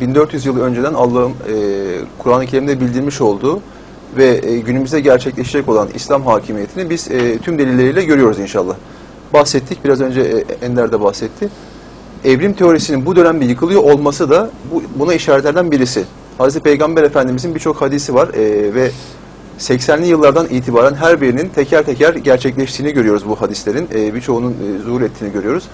1400 yıl önceden Allah'ın e, Kur'an-ı Kerim'de bildirmiş olduğu ve e, günümüzde gerçekleşecek olan İslam hakimiyetini biz e, tüm delilleriyle görüyoruz inşallah. Bahsettik, biraz önce e, Ender de bahsetti. Evrim teorisinin bu dönemde yıkılıyor olması da bu, buna işaretlerden birisi. Hazreti Peygamber Efendimizin birçok hadisi var e, ve 80'li yıllardan itibaren her birinin teker teker gerçekleştiğini görüyoruz bu hadislerin. E, birçoğunun e, zuhur ettiğini görüyoruz.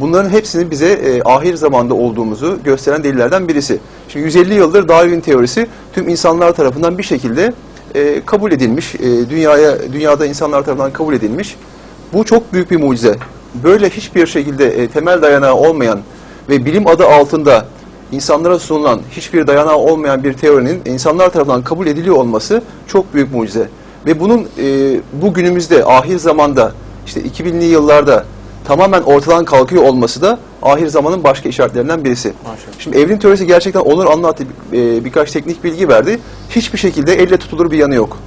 Bunların hepsini bize e, ahir zamanda olduğumuzu gösteren delillerden birisi. Şimdi 150 yıldır Darwin teorisi tüm insanlar tarafından bir şekilde e, kabul edilmiş, e, dünyaya dünyada insanlar tarafından kabul edilmiş. Bu çok büyük bir mucize. Böyle hiçbir şekilde e, temel dayanağı olmayan ve bilim adı altında insanlara sunulan hiçbir dayanağı olmayan bir teorinin insanlar tarafından kabul ediliyor olması çok büyük mucize. Ve bunun e, bu günümüzde ahir zamanda işte 2000'li yıllarda tamamen ortadan kalkıyor olması da ahir zamanın başka işaretlerinden birisi. Maşallah. Şimdi evrim teorisi gerçekten Onur anlattı, e, birkaç teknik bilgi verdi. Hiçbir şekilde elle tutulur bir yanı yok.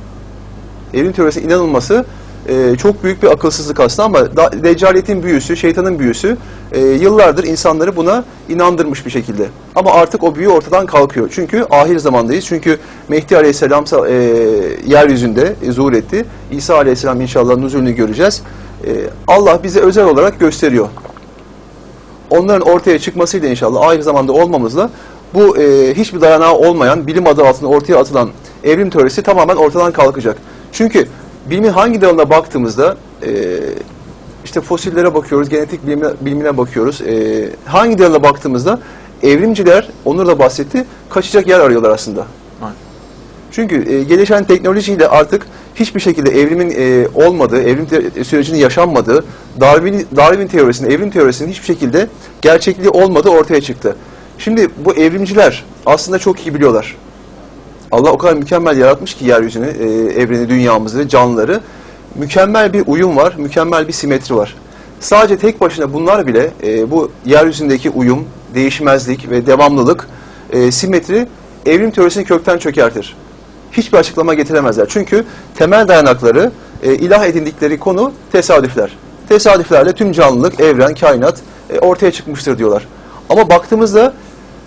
Evrim teorisine inanılması e, çok büyük bir akılsızlık aslında ama da, Deccaliyetin büyüsü, şeytanın büyüsü e, yıllardır insanları buna inandırmış bir şekilde. Ama artık o büyü ortadan kalkıyor. Çünkü ahir zamandayız. Çünkü Mehdi Aleyhisselam e, yeryüzünde e, zuhur etti. İsa Aleyhisselam inşallah nuzulünü göreceğiz. E, Allah bize özel olarak gösteriyor onların ortaya çıkmasıyla inşallah ahir zamanda olmamızla bu e, hiçbir dayanağı olmayan bilim adı altında ortaya atılan evrim teorisi tamamen ortadan kalkacak. Çünkü bilimin hangi dalına baktığımızda e, işte fosillere bakıyoruz, genetik bilimine, bilimine bakıyoruz. E, hangi dalına baktığımızda evrimciler, Onur da bahsetti, kaçacak yer arıyorlar aslında. Aynen. Çünkü e, gelişen teknolojiyle artık hiçbir şekilde evrimin e, olmadığı, evrim te- sürecinin yaşanmadığı, Darwin, Darwin teorisinin, evrim teorisinin hiçbir şekilde gerçekliği olmadığı ortaya çıktı. Şimdi bu evrimciler aslında çok iyi biliyorlar. Allah o kadar mükemmel yaratmış ki yeryüzünü, e, evreni, dünyamızı, canlıları. Mükemmel bir uyum var, mükemmel bir simetri var. Sadece tek başına bunlar bile e, bu yeryüzündeki uyum, değişmezlik ve devamlılık, e, simetri evrim teorisini kökten çökertir. Hiçbir açıklama getiremezler. Çünkü temel dayanakları, e, ilah edindikleri konu tesadüfler. Tesadüflerle tüm canlılık, evren, kainat e, ortaya çıkmıştır diyorlar. Ama baktığımızda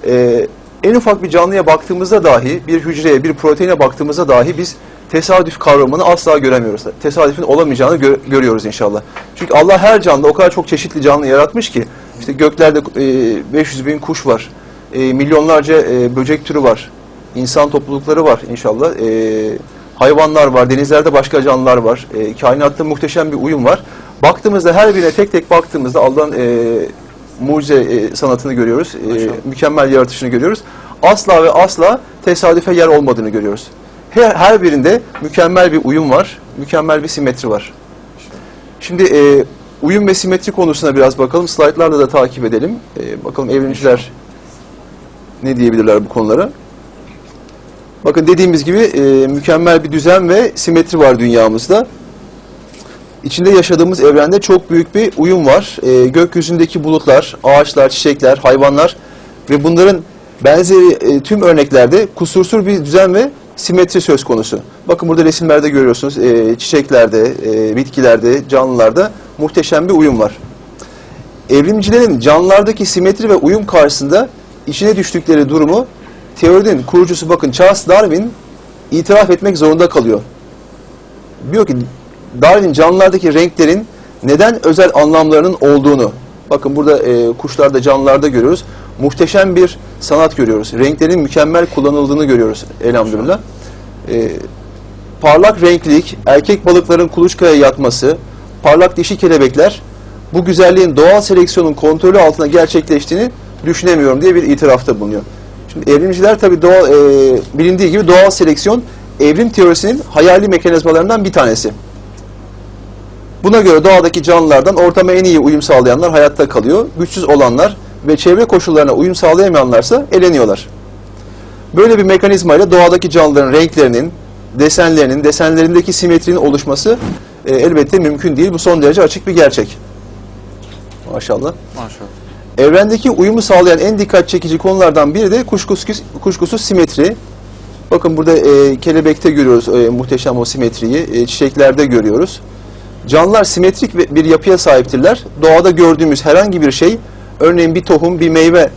e, en ufak bir canlıya baktığımızda dahi, bir hücreye, bir proteine baktığımızda dahi biz tesadüf kavramını asla göremiyoruz. Tesadüfün olamayacağını gö- görüyoruz inşallah. Çünkü Allah her canlı o kadar çok çeşitli canlı yaratmış ki, işte göklerde e, 500 bin kuş var, e, milyonlarca e, böcek türü var, insan toplulukları var inşallah, e, hayvanlar var, denizlerde başka canlılar var, e, kainatta muhteşem bir uyum var. Baktığımızda her birine tek tek baktığımızda Allah'ın e, mucize e, sanatını görüyoruz. E, mükemmel yaratışını görüyoruz. Asla ve asla tesadüfe yer olmadığını görüyoruz. Her, her birinde mükemmel bir uyum var, mükemmel bir simetri var. Şimdi e, uyum ve simetri konusuna biraz bakalım. Slaytlarla da takip edelim. E, bakalım evrimciler ne diyebilirler bu konulara. Bakın dediğimiz gibi e, mükemmel bir düzen ve simetri var dünyamızda. İçinde yaşadığımız evrende çok büyük bir uyum var. E, gökyüzündeki bulutlar, ağaçlar, çiçekler, hayvanlar ve bunların benzeri e, tüm örneklerde kusursuz bir düzen ve simetri söz konusu. Bakın burada resimlerde görüyorsunuz e, çiçeklerde, e, bitkilerde, canlılarda muhteşem bir uyum var. Evrimcilerin canlılardaki simetri ve uyum karşısında içine düştükleri durumu teorinin kurucusu bakın Charles Darwin itiraf etmek zorunda kalıyor. Diyor ki Darwin canlılardaki renklerin neden özel anlamlarının olduğunu bakın burada e, kuşlarda canlılarda görüyoruz. Muhteşem bir sanat görüyoruz. Renklerin mükemmel kullanıldığını görüyoruz elhamdülillah. E, parlak renklilik, erkek balıkların kuluçkaya yatması, parlak dişi kelebekler bu güzelliğin doğal seleksiyonun kontrolü altında gerçekleştiğini düşünemiyorum diye bir itirafta bulunuyor. Şimdi evrimciler tabii doğal, e, bilindiği gibi doğal seleksiyon evrim teorisinin hayali mekanizmalarından bir tanesi. Buna göre doğadaki canlılardan ortama en iyi uyum sağlayanlar hayatta kalıyor. Güçsüz olanlar ve çevre koşullarına uyum sağlayamayanlarsa eleniyorlar. Böyle bir mekanizmayla doğadaki canlıların renklerinin, desenlerinin, desenlerindeki simetrinin oluşması e, elbette mümkün değil. Bu son derece açık bir gerçek. Maşallah. Maşallah. Evrendeki uyumu sağlayan en dikkat çekici konulardan biri de kuşkusuz, kuşkusuz simetri. Bakın burada e, kelebekte görüyoruz e, muhteşem o simetriyi, e, çiçeklerde görüyoruz. Canlılar simetrik bir yapıya sahiptirler. Doğada gördüğümüz herhangi bir şey, örneğin bir tohum, bir meyve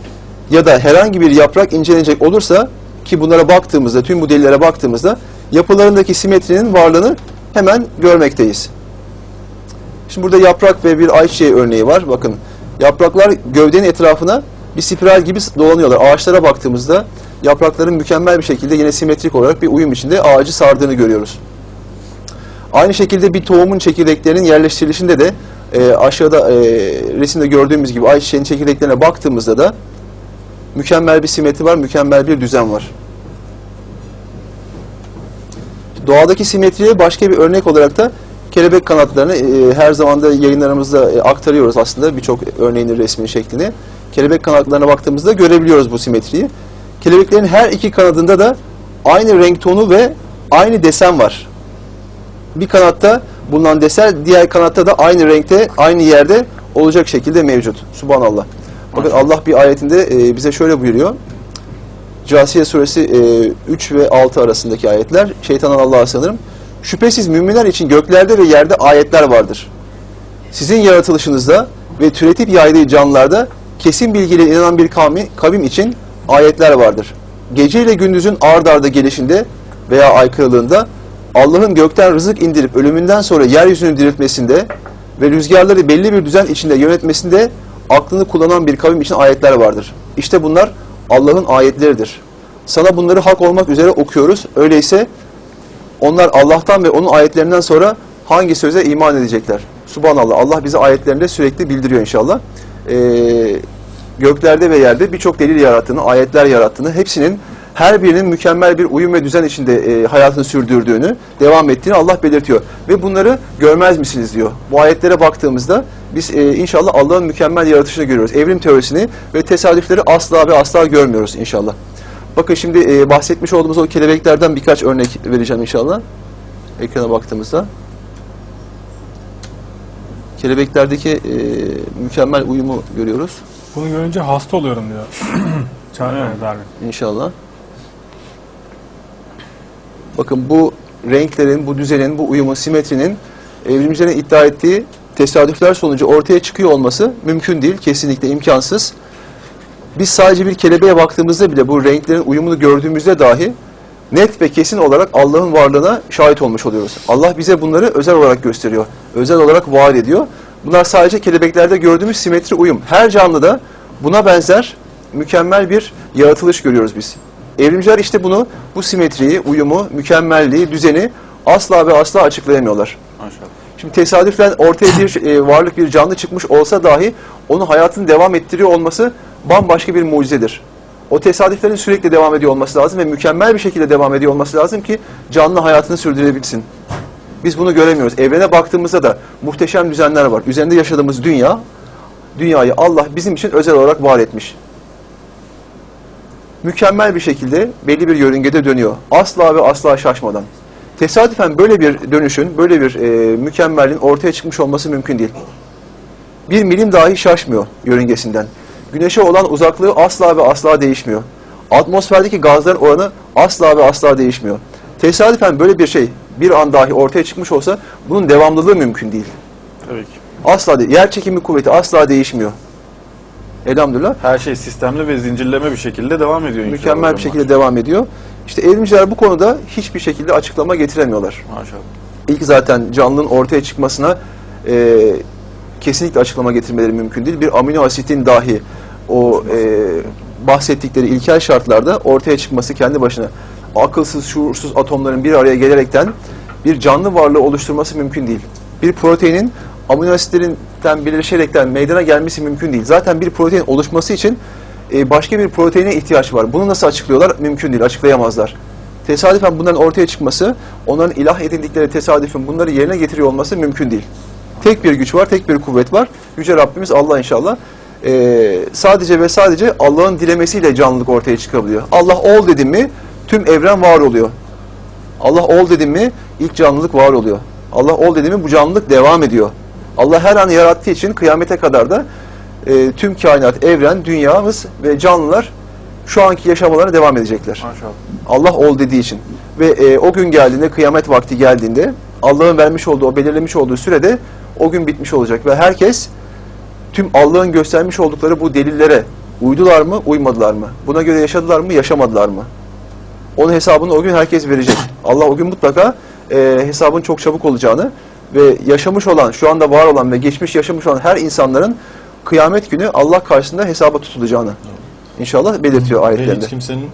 ya da herhangi bir yaprak incelenecek olursa ki bunlara baktığımızda, tüm bu delillere baktığımızda yapılarındaki simetrinin varlığını hemen görmekteyiz. Şimdi burada yaprak ve bir ayçiçeği örneği var. Bakın yapraklar gövdenin etrafına bir spiral gibi dolanıyorlar. Ağaçlara baktığımızda yaprakların mükemmel bir şekilde yine simetrik olarak bir uyum içinde ağacı sardığını görüyoruz. Aynı şekilde bir tohumun çekirdeklerinin yerleştirilişinde de e, aşağıda e, resimde gördüğümüz gibi ayçiçeğinin çekirdeklerine baktığımızda da mükemmel bir simetri var, mükemmel bir düzen var. Doğadaki simetriye başka bir örnek olarak da kelebek kanatlarını e, her zaman da yayınlarımızda e, aktarıyoruz aslında birçok örneğinin resminin şeklini. Kelebek kanatlarına baktığımızda görebiliyoruz bu simetriyi. Kelebeklerin her iki kanadında da aynı renk tonu ve aynı desen var. Bir kanatta bulunan desen diğer kanatta da aynı renkte, aynı yerde olacak şekilde mevcut. Subhanallah. Bakın Allah bir ayetinde e, bize şöyle buyuruyor. Casiye suresi e, 3 ve 6 arasındaki ayetler. Şeytandan Allah'a sığınırım. Şüphesiz müminler için göklerde ve yerde ayetler vardır. Sizin yaratılışınızda ve türetip yaydığı canlılarda kesin bilgiyle inanan bir kavmi, kavim için ayetler vardır. Gece ile gündüzün ard arda gelişinde veya aykırılığında Allah'ın gökten rızık indirip ölümünden sonra yeryüzünü diriltmesinde ve rüzgarları belli bir düzen içinde yönetmesinde aklını kullanan bir kavim için ayetler vardır. İşte bunlar Allah'ın ayetleridir. Sana bunları hak olmak üzere okuyoruz. Öyleyse onlar Allah'tan ve onun ayetlerinden sonra hangi söze iman edecekler? Subhanallah. Allah bize ayetlerinde sürekli bildiriyor inşallah. Ee, göklerde ve yerde birçok delil yarattığını, ayetler yarattığını, hepsinin her birinin mükemmel bir uyum ve düzen içinde e, hayatını sürdürdüğünü, devam ettiğini Allah belirtiyor. Ve bunları görmez misiniz diyor. Bu ayetlere baktığımızda biz e, inşallah Allah'ın mükemmel yaratışını görüyoruz. Evrim teorisini ve tesadüfleri asla ve asla görmüyoruz inşallah. Bakın şimdi e, bahsetmiş olduğumuz o kelebeklerden birkaç örnek vereceğim inşallah. Ekrana baktığımızda. Kelebeklerdeki e, mükemmel uyumu görüyoruz Bunu görünce hasta oluyorum diyor. Çağrı Darwin. inşallah. Bakın bu renklerin, bu düzenin, bu uyumun, simetrinin evrimcilerin iddia ettiği tesadüfler sonucu ortaya çıkıyor olması mümkün değil. Kesinlikle imkansız. Biz sadece bir kelebeğe baktığımızda bile bu renklerin uyumunu gördüğümüzde dahi net ve kesin olarak Allah'ın varlığına şahit olmuş oluyoruz. Allah bize bunları özel olarak gösteriyor. Özel olarak vaat ediyor. Bunlar sadece kelebeklerde gördüğümüz simetri uyum. Her canlıda buna benzer mükemmel bir yaratılış görüyoruz biz. Evrimciler işte bunu, bu simetriyi, uyumu, mükemmelliği, düzeni asla ve asla açıklayamıyorlar. Maşallah. Şimdi tesadüfen ortaya bir e, varlık, bir canlı çıkmış olsa dahi onun hayatını devam ettiriyor olması bambaşka bir mucizedir. O tesadüflerin sürekli devam ediyor olması lazım ve mükemmel bir şekilde devam ediyor olması lazım ki canlı hayatını sürdürebilsin. Biz bunu göremiyoruz. Evrene baktığımızda da muhteşem düzenler var. Üzerinde yaşadığımız dünya, dünyayı Allah bizim için özel olarak var etmiş. Mükemmel bir şekilde belli bir yörüngede dönüyor. Asla ve asla şaşmadan. Tesadüfen böyle bir dönüşün, böyle bir e, mükemmelliğin ortaya çıkmış olması mümkün değil. Bir milim dahi şaşmıyor yörüngesinden. Güneşe olan uzaklığı asla ve asla değişmiyor. Atmosferdeki gazların oranı asla ve asla değişmiyor. Tesadüfen böyle bir şey bir an dahi ortaya çıkmış olsa bunun devamlılığı mümkün değil. Tabii ki. Asla değil. Yer çekimi kuvveti asla değişmiyor. Elhamdülillah Her şey sistemli ve zincirleme bir şekilde devam ediyor. mükemmel bir şekilde devam ediyor. İşte evrimciler bu konuda hiçbir şekilde açıklama getiremiyorlar. Maşallah. İlk zaten canlının ortaya çıkmasına e, kesinlikle açıklama getirmeleri mümkün değil. Bir amino asitin dahi o e, bahsettikleri ilkel şartlarda ortaya çıkması kendi başına akılsız, şuursuz atomların bir araya gelerekten bir canlı varlığı oluşturması mümkün değil. Bir proteinin amino asitlerinden birleşerekten meydana gelmesi mümkün değil. Zaten bir protein oluşması için e, başka bir proteine ihtiyaç var. Bunu nasıl açıklıyorlar? Mümkün değil, açıklayamazlar. Tesadüfen bunların ortaya çıkması, onların ilah edindikleri tesadüfün bunları yerine getiriyor olması mümkün değil. Tek bir güç var, tek bir kuvvet var. Yüce Rabbimiz Allah inşallah. Ee, sadece ve sadece Allah'ın dilemesiyle canlılık ortaya çıkabiliyor. Allah ol dedi mi tüm evren var oluyor. Allah ol dedi mi ilk canlılık var oluyor. Allah ol dedi mi bu canlılık devam ediyor. Allah her an yarattığı için kıyamete kadar da e, tüm kainat, evren, dünyamız ve canlılar şu anki yaşamalarına devam edecekler. Maşallah. Allah ol dediği için. Ve e, o gün geldiğinde, kıyamet vakti geldiğinde Allah'ın vermiş olduğu, o belirlemiş olduğu sürede o gün bitmiş olacak. Ve herkes tüm Allah'ın göstermiş oldukları bu delillere Uydular mı, uymadılar mı? Buna göre yaşadılar mı, yaşamadılar mı? Onun hesabını o gün herkes verecek. Allah o gün mutlaka e, hesabın çok çabuk olacağını ve yaşamış olan, şu anda var olan ve geçmiş yaşamış olan her insanların kıyamet günü Allah karşısında hesaba tutulacağını inşallah belirtiyor ayetlerinde. hiç kimsenin